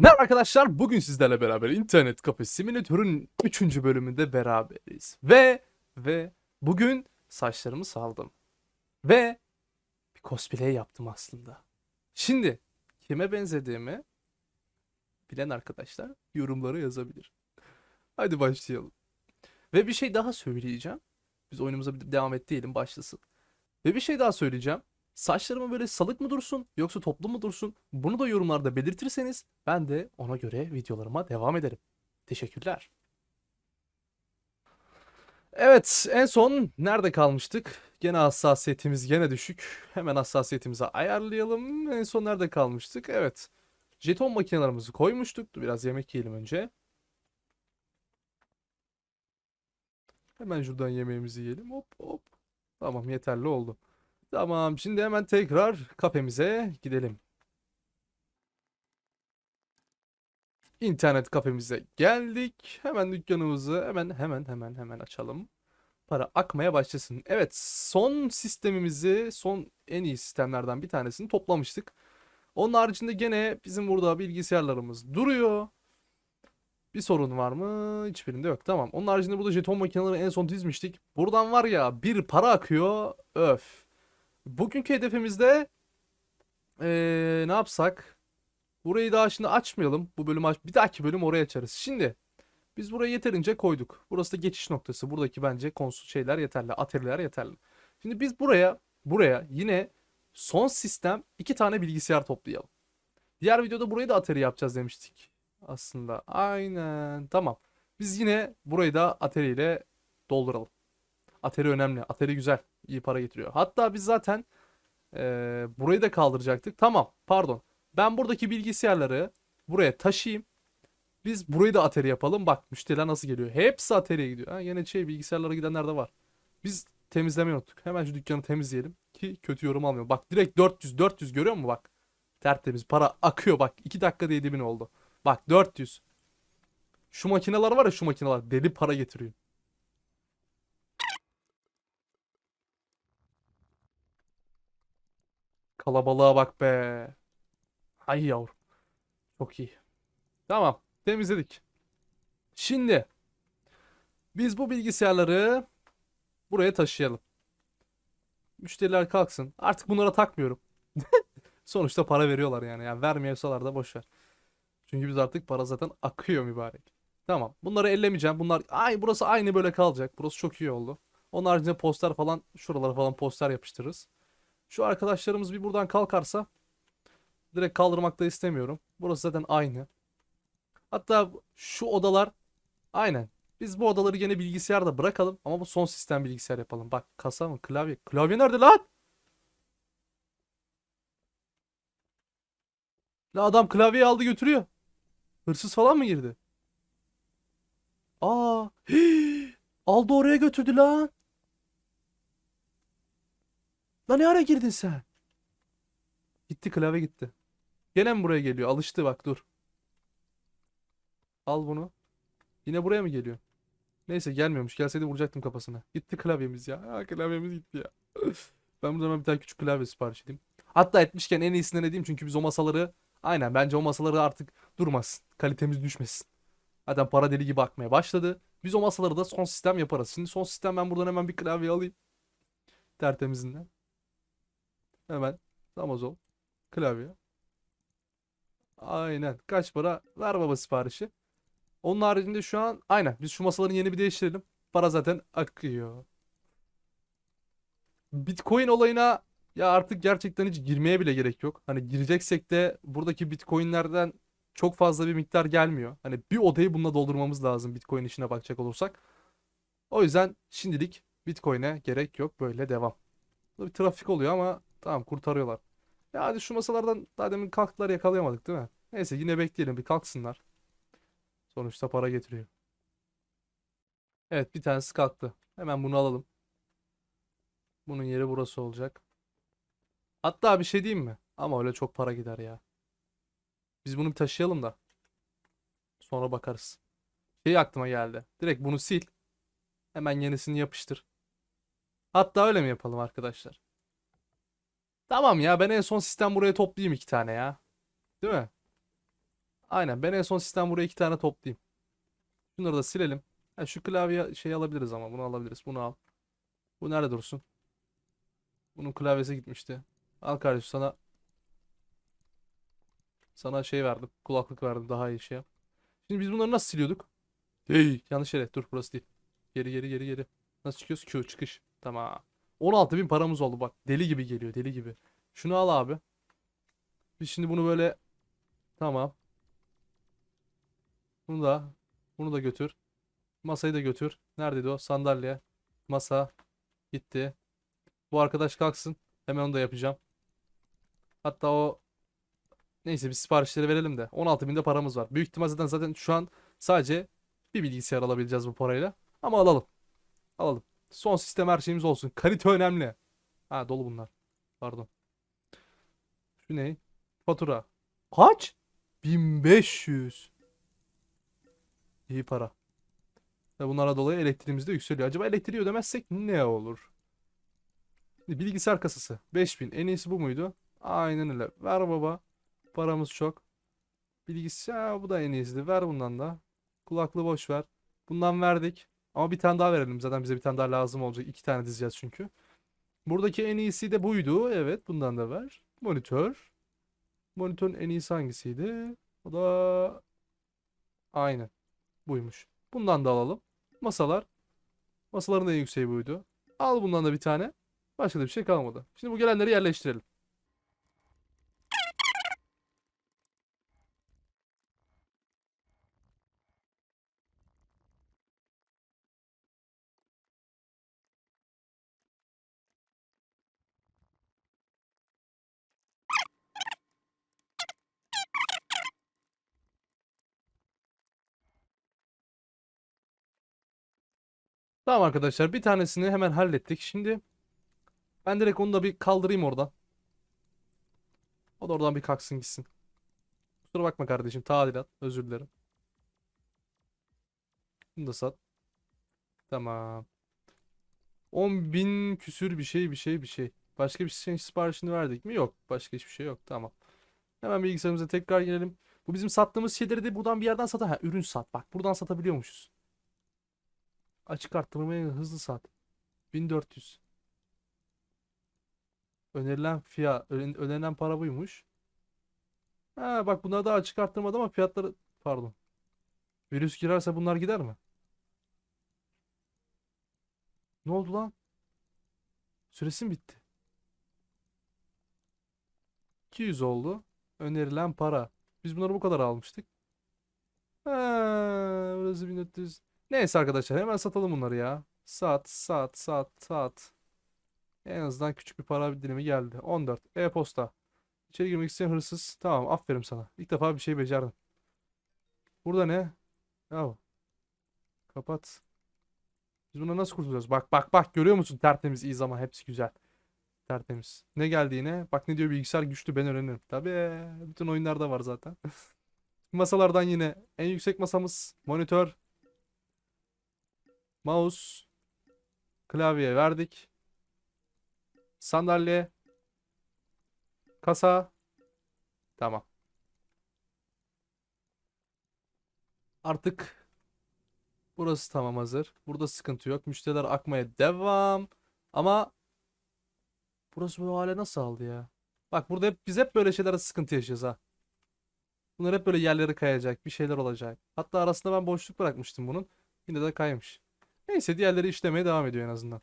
Merhaba arkadaşlar, bugün sizlerle beraber internet kafe simülatörün 3. bölümünde beraberiz. Ve ve bugün saçlarımı saldım. Ve bir cosplay yaptım aslında. Şimdi kime benzediğimi bilen arkadaşlar yorumlara yazabilir. Hadi başlayalım. Ve bir şey daha söyleyeceğim. Biz oyunumuza devam et diyelim başlasın. Ve bir şey daha söyleyeceğim. Saçlarımı böyle salık mı dursun yoksa toplu mu dursun? Bunu da yorumlarda belirtirseniz ben de ona göre videolarıma devam ederim. Teşekkürler. Evet, en son nerede kalmıştık? Gene hassasiyetimiz gene düşük. Hemen hassasiyetimizi ayarlayalım. En son nerede kalmıştık? Evet. Jeton makinelerimizi koymuştuk. Biraz yemek yiyelim önce. Hemen şuradan yemeğimizi yiyelim. Hop hop. Tamam yeterli oldu. Tamam şimdi hemen tekrar kafemize gidelim. İnternet kafemize geldik. Hemen dükkanımızı hemen hemen hemen hemen açalım. Para akmaya başlasın. Evet son sistemimizi son en iyi sistemlerden bir tanesini toplamıştık. Onun haricinde gene bizim burada bilgisayarlarımız duruyor. Bir sorun var mı? Hiçbirinde yok. Tamam. Onun haricinde burada jeton makineleri en son dizmiştik. Buradan var ya bir para akıyor. Öf. Bugünkü hedefimizde eee, ne yapsak? Burayı daha şimdi açmayalım. Bu bölümü aç. Bir dahaki bölüm oraya açarız. Şimdi biz burayı yeterince koyduk. Burası da geçiş noktası. Buradaki bence konsol şeyler yeterli. Atariler yeterli. Şimdi biz buraya buraya yine son sistem iki tane bilgisayar toplayalım. Diğer videoda burayı da Atari yapacağız demiştik. Aslında aynen tamam. Biz yine burayı da Atari ile dolduralım. Atari önemli. Atari güzel. İyi para getiriyor. Hatta biz zaten eee, burayı da kaldıracaktık. Tamam. Pardon. Ben buradaki bilgisayarları buraya taşıyayım. Biz burayı da Atari yapalım. Bak müşteriler nasıl geliyor. Hepsi Atari'ye gidiyor. Ha, yine şey bilgisayarlara gidenler de var. Biz temizlemeyi unuttuk. Hemen şu dükkanı temizleyelim ki kötü yorum almıyor. Bak direkt 400 400 görüyor musun bak. Tertemiz para akıyor bak. 2 dakikada 7000 oldu. Bak 400. Şu makineler var ya şu makineler deli para getiriyor. Kalabalığa bak be. Ay yavrum. Çok iyi. Tamam. Temizledik. Şimdi biz bu bilgisayarları buraya taşıyalım. Müşteriler kalksın. Artık bunlara takmıyorum. Sonuçta para veriyorlar yani. Yani vermiyorsalar da boş ver. Çünkü biz artık para zaten akıyor mübarek. Tamam. Bunları ellemeyeceğim. Bunlar ay burası aynı böyle kalacak. Burası çok iyi oldu. Onun haricinde poster falan şuralara falan poster yapıştırırız. Şu arkadaşlarımız bir buradan kalkarsa direkt kaldırmak da istemiyorum. Burası zaten aynı. Hatta şu odalar aynen. Biz bu odaları gene bilgisayarda bırakalım ama bu son sistem bilgisayar yapalım. Bak kasa mı klavye? Klavye nerede lan? La adam klavyeyi aldı götürüyor. Hırsız falan mı girdi? Aa, aldı oraya götürdü lan. Lan ne ara girdin sen? Gitti klavye gitti. Gene mi buraya geliyor? Alıştı bak dur. Al bunu. Yine buraya mı geliyor? Neyse gelmiyormuş. Gelseydi vuracaktım kafasına. Gitti klavyemiz ya. Ha, klavyemiz gitti ya. Ben burada hemen bir tane küçük klavye sipariş edeyim. Hatta etmişken en iyisinden edeyim çünkü biz o masaları aynen bence o masaları artık durmasın. Kalitemiz düşmesin. Zaten para deli gibi akmaya başladı. Biz o masaları da son sistem yaparız. Şimdi son sistem ben buradan hemen bir klavye alayım. Tertemizinden. Hemen Amazon klavye. Aynen. Kaç para? Ver baba siparişi. Onun haricinde şu an aynen biz şu masaların yeni bir değiştirelim. Para zaten akıyor. Bitcoin olayına ya artık gerçekten hiç girmeye bile gerek yok. Hani gireceksek de buradaki Bitcoin'lerden çok fazla bir miktar gelmiyor. Hani bir odayı bununla doldurmamız lazım Bitcoin işine bakacak olursak. O yüzden şimdilik Bitcoin'e gerek yok. Böyle devam. Bir trafik oluyor ama tamam kurtarıyorlar. Ya hadi şu masalardan daha demin kalktılar yakalayamadık değil mi? Neyse yine bekleyelim bir kalksınlar. Sonuçta para getiriyor. Evet bir tanesi kalktı. Hemen bunu alalım. Bunun yeri burası olacak. Hatta bir şey diyeyim mi? Ama öyle çok para gider ya. Biz bunu bir taşıyalım da. Sonra bakarız. Şey aklıma geldi. Direkt bunu sil. Hemen yenisini yapıştır. Hatta öyle mi yapalım arkadaşlar? Tamam ya ben en son sistem buraya toplayayım iki tane ya. Değil mi? Aynen ben en son sistem buraya iki tane toplayayım. Şunları da silelim. Ha, şu klavye şey alabiliriz ama bunu alabiliriz. Bunu al. Bu nerede dursun? Bunun klavyesi gitmişti. Al kardeşim sana sana şey verdim. Kulaklık verdim. Daha iyi şey. Şimdi biz bunları nasıl siliyorduk? Hey, yanlış yere. Dur burası değil. Geri geri geri geri. Nasıl çıkıyoruz? Q çıkış. Tamam. 16.000 paramız oldu bak. Deli gibi geliyor. Deli gibi. Şunu al abi. Biz şimdi bunu böyle tamam. Bunu da bunu da götür. Masayı da götür. Neredeydi o? Sandalye. Masa. Gitti. Bu arkadaş kalksın. Hemen onu da yapacağım. Hatta o neyse biz siparişleri verelim de. 16.000'de paramız var. Büyük ihtimal zaten zaten şu an sadece bir bilgisayar alabileceğiz bu parayla. Ama alalım. Alalım. Son sistem her şeyimiz olsun. Kalite önemli. Ha dolu bunlar. Pardon. Şu ne? Fatura. Kaç? 1500. İyi para. Ve bunlara dolayı elektriğimiz de yükseliyor. Acaba elektriği ödemezsek ne olur? Bilgisayar kasası. 5000. En iyisi bu muydu? Aynen öyle. Ver baba. Paramız çok. Bilgisayar bu da en iyisi. Ver bundan da. Kulaklığı boş ver. Bundan verdik. Ama bir tane daha verelim. Zaten bize bir tane daha lazım olacak. İki tane dizeceğiz çünkü. Buradaki en iyisi de buydu. Evet bundan da ver. Monitör. Monitörün en iyisi hangisiydi? O da aynen buymuş. Bundan da alalım. Masalar. Masaların en yükseği buydu. Al bundan da bir tane. Başka da bir şey kalmadı. Şimdi bu gelenleri yerleştirelim. Tamam arkadaşlar bir tanesini hemen hallettik. Şimdi ben direkt onu da bir kaldırayım oradan. O da oradan bir kalksın gitsin. Kusura bakma kardeşim tadilat özür dilerim. Bunu da sat. Tamam. 10.000 küsür bir şey bir şey bir şey. Başka bir şey siparişini verdik mi? Yok. Başka hiçbir şey yok. Tamam. Hemen bilgisayarımıza tekrar girelim. Bu bizim sattığımız şeyleri de buradan bir yerden sat. Ha ürün sat. Bak buradan satabiliyormuşuz. Açık arttırmaya hızlı sat. 1400. Önerilen fiyat, önerilen para buymuş. Ha bak bunlar da açık arttırmadı ama fiyatları pardon. Virüs girerse bunlar gider mi? Ne oldu lan? Süresi mi bitti? 200 oldu. Önerilen para. Biz bunları bu kadar almıştık. Ha, burası 1400. Neyse arkadaşlar hemen satalım bunları ya. Sat, sat, sat, sat. En azından küçük bir para dilimi geldi. 14. E-posta. İçeri girmek isteyen hırsız. Tamam aferin sana. İlk defa bir şey becerdin. Burada ne? Ya kapat. Biz buna nasıl kurtulacağız? Bak bak bak görüyor musun? Tertemiz iyi zaman hepsi güzel. Tertemiz. Ne geldi yine? Bak ne diyor bilgisayar güçlü ben öğrenirim. Tabii bütün oyunlarda var zaten. Masalardan yine en yüksek masamız monitör, mouse, klavye verdik. Sandalye, kasa. Tamam. Artık burası tamam hazır. Burada sıkıntı yok. Müşteriler akmaya devam. Ama burası bu hale nasıl aldı ya? Bak burada hep biz hep böyle şeylere sıkıntı yaşayacağız ha. Bunlar hep böyle yerleri kayacak, bir şeyler olacak. Hatta arasında ben boşluk bırakmıştım bunun. Yine de kaymış. Neyse diğerleri işlemeye devam ediyor en azından.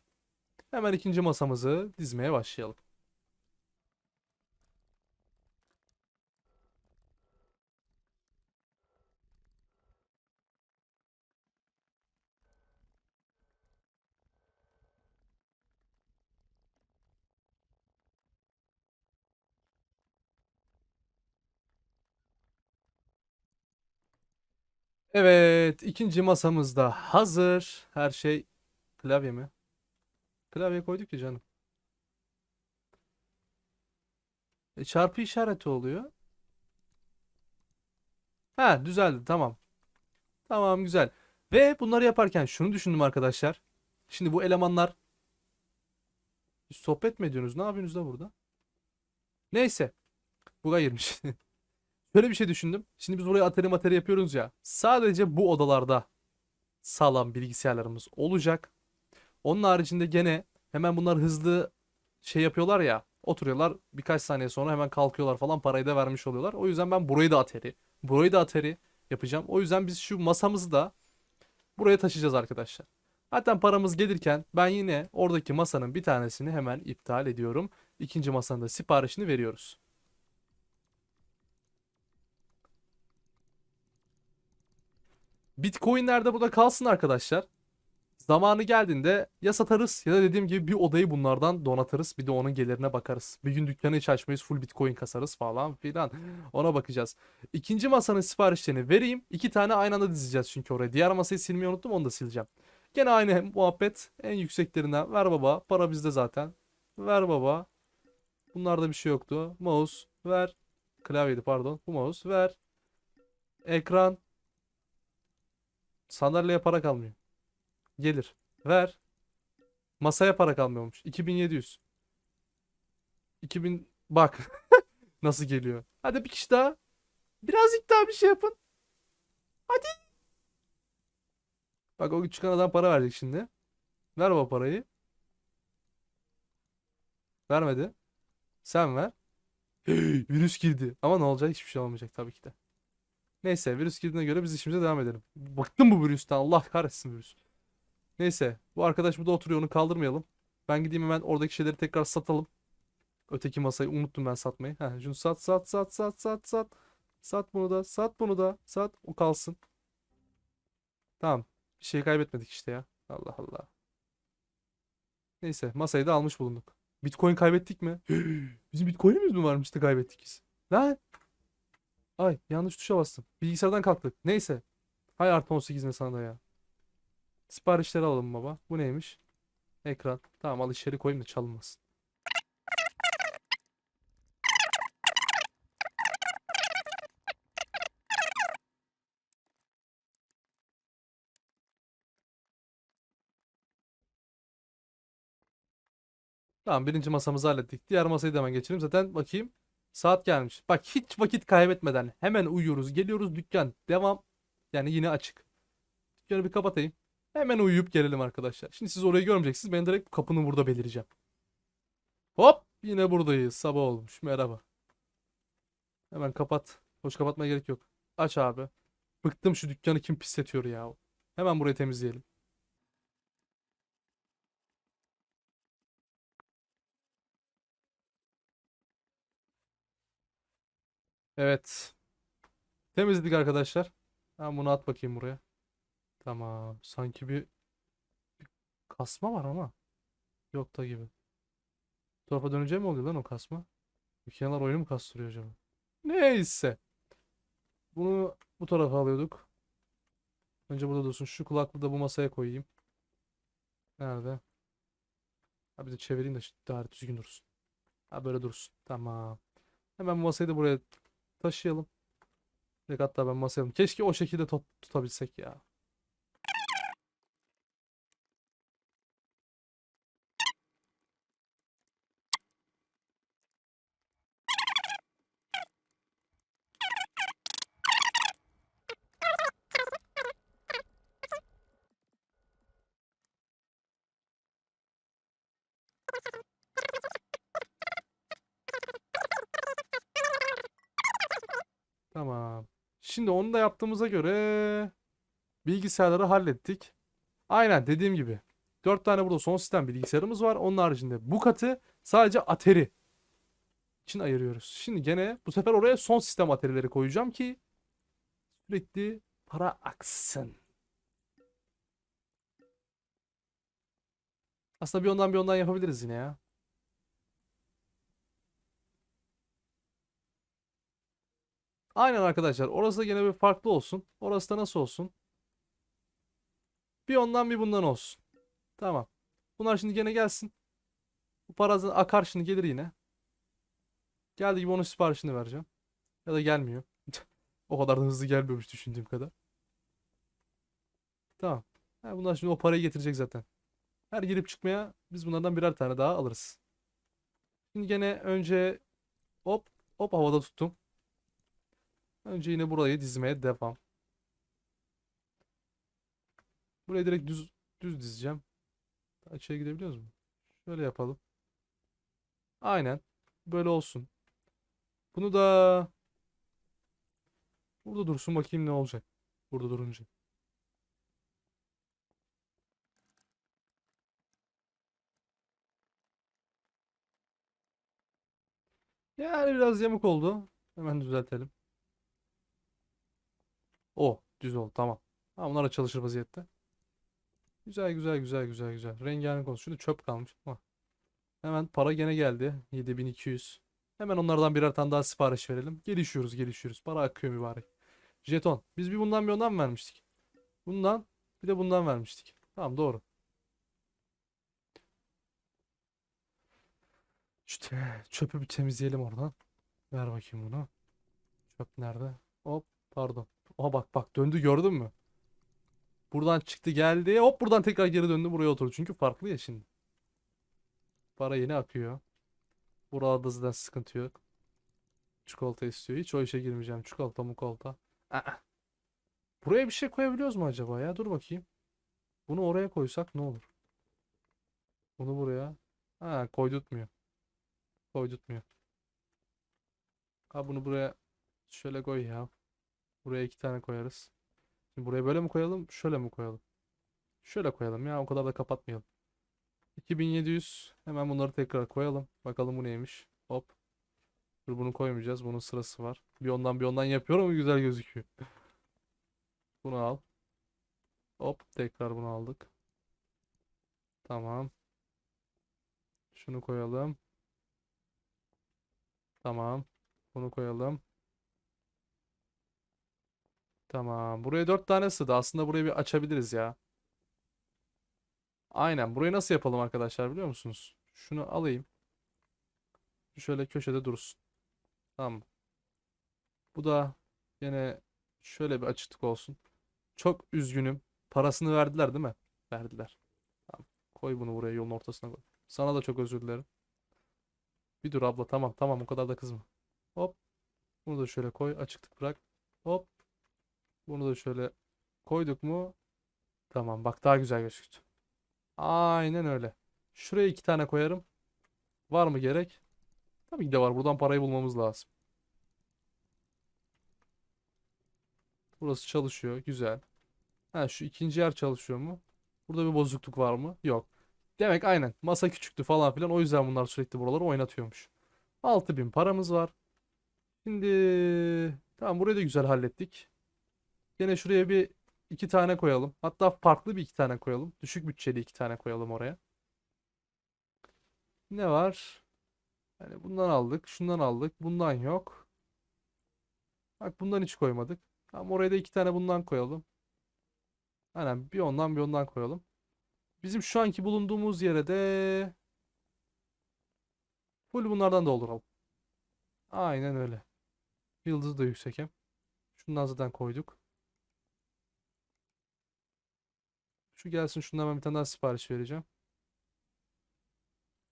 Hemen ikinci masamızı dizmeye başlayalım. Evet, ikinci masamız da hazır. Her şey klavye mi? Klavye koyduk ya canım. E, çarpı işareti oluyor. Ha, düzeldi. Tamam. Tamam, güzel. Ve bunları yaparken şunu düşündüm arkadaşlar. Şimdi bu elemanlar sohbet mi ediyorsunuz? Ne yapıyorsunuz da burada? Neyse. Buga girmiş. Böyle bir şey düşündüm. Şimdi biz buraya atari materi yapıyoruz ya. Sadece bu odalarda sağlam bilgisayarlarımız olacak. Onun haricinde gene hemen bunlar hızlı şey yapıyorlar ya. Oturuyorlar birkaç saniye sonra hemen kalkıyorlar falan parayı da vermiş oluyorlar. O yüzden ben burayı da atari, burayı da atari yapacağım. O yüzden biz şu masamızı da buraya taşıyacağız arkadaşlar. Zaten paramız gelirken ben yine oradaki masanın bir tanesini hemen iptal ediyorum. İkinci masanın da siparişini veriyoruz. Bitcoin'ler de burada kalsın arkadaşlar. Zamanı geldiğinde ya satarız ya da dediğim gibi bir odayı bunlardan donatırız. Bir de onun gelirine bakarız. Bir gün dükkanı hiç açmayız. Full Bitcoin kasarız falan filan. Ona bakacağız. İkinci masanın siparişlerini vereyim. İki tane aynı anda dizeceğiz çünkü oraya. Diğer masayı silmeyi unuttum onu da sileceğim. Gene aynı muhabbet. En yükseklerinden. Ver baba. Para bizde zaten. Ver baba. Bunlarda bir şey yoktu. Mouse. Ver. Klavyeydi pardon. Bu mouse. Ver. Ekran. Sandalyeye para kalmıyor. Gelir. Ver. Masaya para kalmıyormuş. 2700. 2000 bak. Nasıl geliyor. Hadi bir kişi daha. Birazcık daha bir şey yapın. Hadi. Bak o çıkan adam para verecek şimdi. Ver o parayı. Vermedi. Sen ver. Virüs girdi. Ama ne olacak? Hiçbir şey olmayacak tabii ki de. Neyse virüs girdiğine göre biz işimize devam edelim. Bıktım bu virüsten. Allah kahretsin virüs. Neyse bu arkadaş burada oturuyor onu kaldırmayalım. Ben gideyim hemen oradaki şeyleri tekrar satalım. Öteki masayı unuttum ben satmayı. Heh, şunu sat sat sat sat sat sat. Sat bunu da sat bunu da sat o kalsın. Tamam bir şey kaybetmedik işte ya. Allah Allah. Neyse masayı da almış bulunduk. Bitcoin kaybettik mi? Bizim Bitcoin'imiz mi varmış da kaybettik biz? Lan. Ay yanlış tuşa bastım. Bilgisayardan kalktık. Neyse. Hay artı 18 ne sana da ya. Siparişleri alalım baba. Bu neymiş? Ekran. Tamam al içeri koyayım da çalınmasın. Tamam birinci masamızı hallettik. Diğer masayı da hemen geçelim. Zaten bakayım. Saat gelmiş. Bak hiç vakit kaybetmeden hemen uyuyoruz. Geliyoruz dükkan. Devam. Yani yine açık. Dükkanı bir kapatayım. Hemen uyuyup gelelim arkadaşlar. Şimdi siz orayı görmeyeceksiniz. Ben direkt kapının burada belireceğim. Hop! Yine buradayız. Sabah olmuş. Merhaba. Hemen kapat. Hoş kapatmaya gerek yok. Aç abi. Bıktım şu dükkanı kim pisletiyor ya. Hemen burayı temizleyelim. Evet. Temizledik arkadaşlar. Ben bunu at bakayım buraya. Tamam. Sanki bir, bir kasma var ama. Yok da gibi. Bu tarafa dönünce mi oluyor lan o kasma? Dükkanlar oyunu mu kastırıyor acaba? Neyse. Bunu bu tarafa alıyorduk. Önce burada dursun. Şu kulaklığı da bu masaya koyayım. Nerede? Ha bir de çevireyim de daha düzgün dursun. Ha böyle dursun. Tamam. Hemen bu masayı da buraya taşıyalım. Direkt hatta ben masaya. Keşke o şekilde top tutabilsek ya. Tamam. Şimdi onu da yaptığımıza göre bilgisayarları hallettik. Aynen dediğim gibi. 4 tane burada son sistem bilgisayarımız var. Onun haricinde bu katı sadece Atari için ayırıyoruz. Şimdi gene bu sefer oraya son sistem Atari'leri koyacağım ki sürekli para aksın. Aslında bir ondan bir ondan yapabiliriz yine ya. Aynen arkadaşlar. Orası da gene bir farklı olsun. Orası da nasıl olsun? Bir ondan bir bundan olsun. Tamam. Bunlar şimdi gene gelsin. Bu para zaten akar şimdi gelir yine. Geldi gibi onun siparişini vereceğim. Ya da gelmiyor. O kadar da hızlı gelmiyormuş düşündüğüm kadar. Tamam. Ha, bunlar şimdi o parayı getirecek zaten. Her girip çıkmaya biz bunlardan birer tane daha alırız. Şimdi gene önce hop hop havada tuttum. Önce yine burayı dizmeye devam. Burayı direkt düz düz dizeceğim. Açıya gidebiliyoruz mu? Şöyle yapalım. Aynen. Böyle olsun. Bunu da burada dursun bakayım ne olacak. Burada durunca. Yani biraz yamuk oldu. Hemen düzeltelim. Oh, düz oldu. Tamam. Tamam, bunlar da çalışır vaziyette. Güzel güzel güzel güzel güzel. Rengarenk olsun. Şurada çöp kalmış ama. Hemen para gene geldi. 7200. Hemen onlardan birer tane daha sipariş verelim. Gelişiyoruz gelişiyoruz. Para akıyor mübarek. Jeton. Biz bir bundan bir ondan mı vermiştik? Bundan bir de bundan vermiştik. Tamam doğru. İşte çöpü bir temizleyelim oradan. Ver bakayım bunu. Çöp nerede? Hop pardon. Oha bak bak döndü gördün mü? Buradan çıktı geldi. Hop buradan tekrar geri döndü buraya oturdu. Çünkü farklı ya şimdi. Para yeni akıyor. Burada zaten sıkıntı yok. Çikolata istiyor. Hiç o işe girmeyeceğim. Çikolata mukolata. Aa. Buraya bir şey koyabiliyoruz mu acaba ya? Dur bakayım. Bunu oraya koysak ne olur? Bunu buraya. Ha koydurtmuyor. Koydurtmuyor. Ha bunu buraya şöyle koy ya. Buraya iki tane koyarız. Şimdi buraya böyle mi koyalım? Şöyle mi koyalım? Şöyle koyalım ya. O kadar da kapatmayalım. 2700. Hemen bunları tekrar koyalım. Bakalım bu neymiş. Hop. Dur bunu koymayacağız. Bunun sırası var. Bir ondan bir ondan yapıyorum güzel gözüküyor. Bunu al. Hop. Tekrar bunu aldık. Tamam. Şunu koyalım. Tamam. Bunu koyalım. Tamam. Buraya dört tane sığdı. Aslında burayı bir açabiliriz ya. Aynen. Burayı nasıl yapalım arkadaşlar biliyor musunuz? Şunu alayım. Şöyle köşede dursun. Tamam. Bu da yine şöyle bir açıklık olsun. Çok üzgünüm. Parasını verdiler değil mi? Verdiler. Tamam. Koy bunu buraya yolun ortasına koy. Sana da çok özür dilerim. Bir dur abla tamam tamam o kadar da kızma. Hop. Bunu da şöyle koy. Açıklık bırak. Hop. Bunu da şöyle koyduk mu? Tamam bak daha güzel gözüktü. Aynen öyle. Şuraya iki tane koyarım. Var mı gerek? Tabii ki de var. Buradan parayı bulmamız lazım. Burası çalışıyor. Güzel. Ha şu ikinci yer çalışıyor mu? Burada bir bozukluk var mı? Yok. Demek aynen. Masa küçüktü falan filan. O yüzden bunlar sürekli buraları oynatıyormuş. 6000 paramız var. Şimdi tamam burayı da güzel hallettik. Yine şuraya bir iki tane koyalım. Hatta farklı bir iki tane koyalım. Düşük bütçeli iki tane koyalım oraya. Ne var? Yani bundan aldık, şundan aldık, bundan yok. Bak bundan hiç koymadık. Tamam oraya da iki tane bundan koyalım. Aynen bir ondan bir ondan koyalım. Bizim şu anki bulunduğumuz yere de full bunlardan dolduralım. Aynen öyle. Yıldızı da yüksek hem. Şundan zaten koyduk. Şu gelsin şundan ben bir tane daha sipariş vereceğim.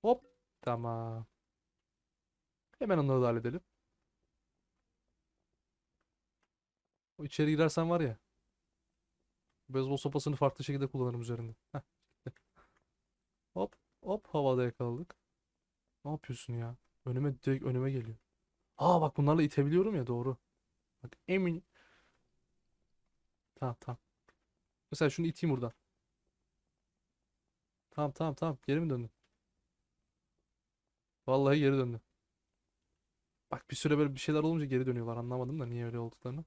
Hop. Tamam. Hemen onları da halledelim. O içeri girersen var ya. Beyzbol sopasını farklı şekilde kullanırım üzerinde. Hop hop havada yakaladık. Ne yapıyorsun ya? Önüme direkt önüme geliyor. Aa bak bunlarla itebiliyorum ya doğru. Bak emin. Tamam tamam. Mesela şunu iteyim buradan. Tamam tamam tamam. Geri mi döndün? Vallahi geri döndü. Bak bir süre böyle bir şeyler olunca geri dönüyorlar. Anlamadım da niye öyle olduklarını.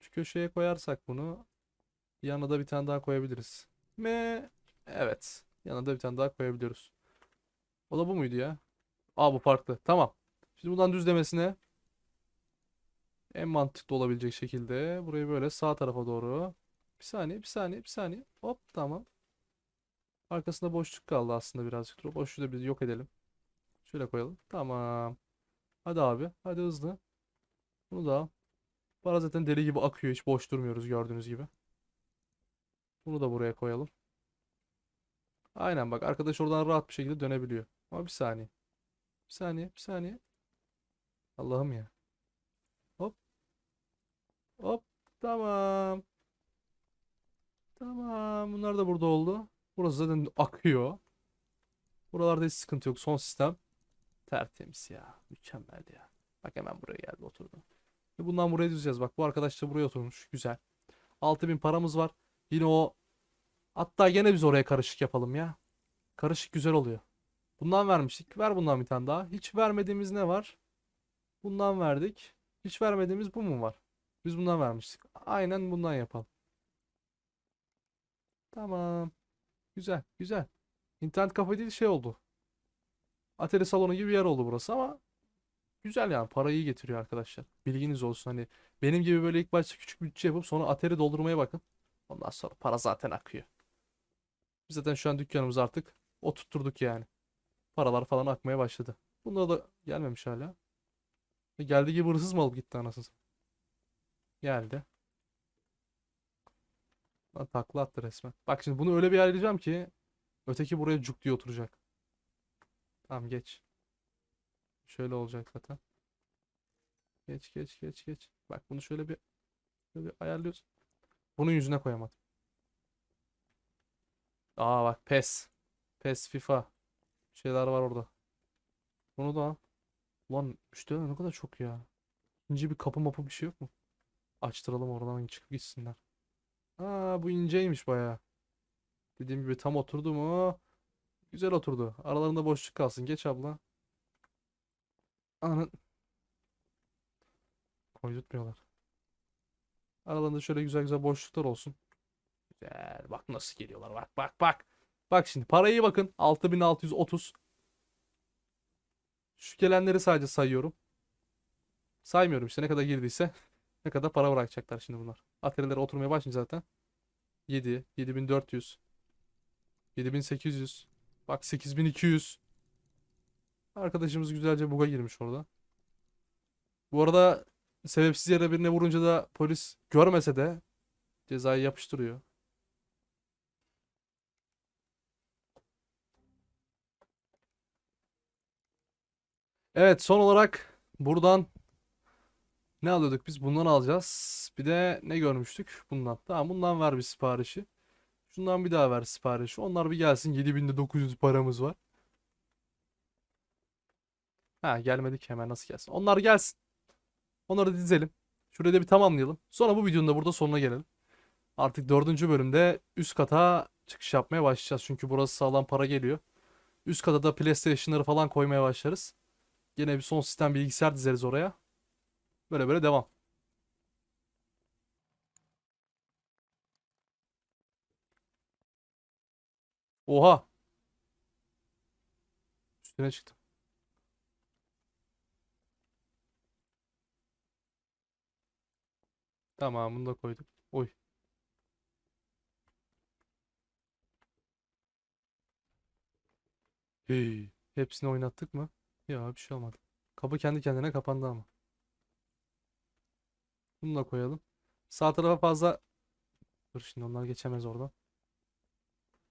Şu köşeye koyarsak bunu yanına da bir tane daha koyabiliriz. Mi? Evet. Yanına da bir tane daha koyabiliyoruz. O da bu muydu ya? Aa bu farklı. Tamam. Şimdi bundan düzlemesine en mantıklı olabilecek şekilde burayı böyle sağ tarafa doğru. Bir saniye, bir saniye, bir saniye. Hop tamam. Arkasında boşluk kaldı aslında birazcık. Dur, boşluğu da bir yok edelim. Şöyle koyalım. Tamam. Hadi abi. Hadi hızlı. Bunu da al. Para zaten deli gibi akıyor. Hiç boş durmuyoruz gördüğünüz gibi. Bunu da buraya koyalım. Aynen bak arkadaş oradan rahat bir şekilde dönebiliyor. Ama bir saniye. Bir saniye. Bir saniye. Allah'ım ya. Hop. Tamam. Tamam. Bunlar da burada oldu. Burası zaten akıyor. Buralarda hiç sıkıntı yok. Son sistem. Tertemiz ya. Mükemmeldi ya. Bak hemen buraya geldi oturdu. Ve Bundan buraya düzeceğiz. Bak bu arkadaş da buraya oturmuş. Güzel. 6000 paramız var. Yine o hatta gene biz oraya karışık yapalım ya. Karışık güzel oluyor. Bundan vermiştik. Ver bundan bir tane daha. Hiç vermediğimiz ne var? Bundan verdik. Hiç vermediğimiz bu mu var? Biz bundan vermiştik. Aynen bundan yapalım. Tamam. Güzel, güzel. İnternet kafe değil şey oldu. Atari salonu gibi bir yer oldu burası ama güzel yani para iyi getiriyor arkadaşlar. Bilginiz olsun hani benim gibi böyle ilk başta küçük bütçe yapıp sonra Atari doldurmaya bakın. Ondan sonra para zaten akıyor. Biz zaten şu an dükkanımızı artık oturtturduk yani. Paralar falan akmaya başladı. Bunda da gelmemiş hala. E geldi gibi hırsız mı alıp gitti anasını? Geldi. Lan takla attı resmen. Bak şimdi bunu öyle bir ayarlayacağım ki öteki buraya cuk diye oturacak. Tamam geç. Şöyle olacak zaten. Geç geç geç geç. Bak bunu şöyle bir, şöyle bir ayarlıyoruz. Bunun yüzüne koyamadım. Aa bak PES. PES FIFA. Şeyler var orada. Bunu da. Ulan müşteriler ne kadar çok ya. İnce bir kapı mapı bir şey yok mu? Açtıralım oradan çıkıp gitsinler. Aa bu inceymiş bayağı. Dediğim gibi tam oturdu mu? Güzel oturdu. Aralarında boşluk kalsın. Geç abla. Anı. Koydurtmuyorlar. Aralarında şöyle güzel güzel boşluklar olsun. Güzel. Bak nasıl geliyorlar. Bak bak bak. Bak şimdi parayı bakın. 6630. Şu gelenleri sadece sayıyorum. Saymıyorum işte ne kadar girdiyse. Ne kadar para bırakacaklar şimdi bunlar. Atölyelere oturmaya başlayınca zaten. 7, 7400, 7800. Bak 8200. Arkadaşımız güzelce buga girmiş orada. Bu arada sebepsiz yere birine vurunca da polis görmese de cezayı yapıştırıyor. Evet son olarak buradan ne alıyorduk biz? Bundan alacağız. Bir de ne görmüştük? Bundan. Tamam bundan ver bir siparişi. Şundan bir daha ver siparişi. Onlar bir gelsin. 7900 paramız var. Ha gelmedik hemen nasıl gelsin? Onlar gelsin. Onları dizelim. Şurayı da bir tamamlayalım. Sonra bu videonun da burada sonuna gelelim. Artık dördüncü bölümde üst kata çıkış yapmaya başlayacağız. Çünkü burası sağlam para geliyor. Üst kata da PlayStation'ları falan koymaya başlarız. Yine bir son sistem bilgisayar dizeriz oraya. Böyle böyle devam. Oha. Üstüne çıktım. Tamam bunu da koyduk. Oy. Hey. Hepsini oynattık mı? Ya bir şey olmadı. Kapı kendi kendine kapandı ama. Bunu da koyalım. Sağ tarafa fazla... Dur şimdi onlar geçemez oradan.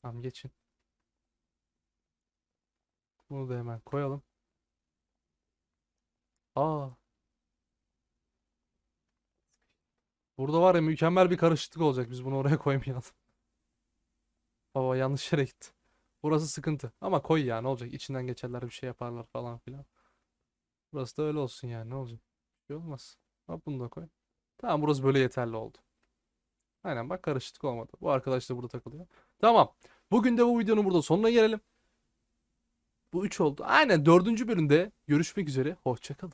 Tamam geçin. Bunu da hemen koyalım. Aa. Burada var ya mükemmel bir karışıklık olacak. Biz bunu oraya koymayalım. Baba yanlış yere gitti. Burası sıkıntı. Ama koy ya ne olacak? İçinden geçerler bir şey yaparlar falan filan. Burası da öyle olsun yani ne olacak? Bir şey olmaz. Hop bunu da koy. Tamam burası böyle yeterli oldu. Aynen bak karışıklık olmadı. Bu arkadaş da burada takılıyor. Tamam. Bugün de bu videonun burada sonuna gelelim. Bu 3 oldu. Aynen dördüncü bölümde görüşmek üzere. Hoşçakalın.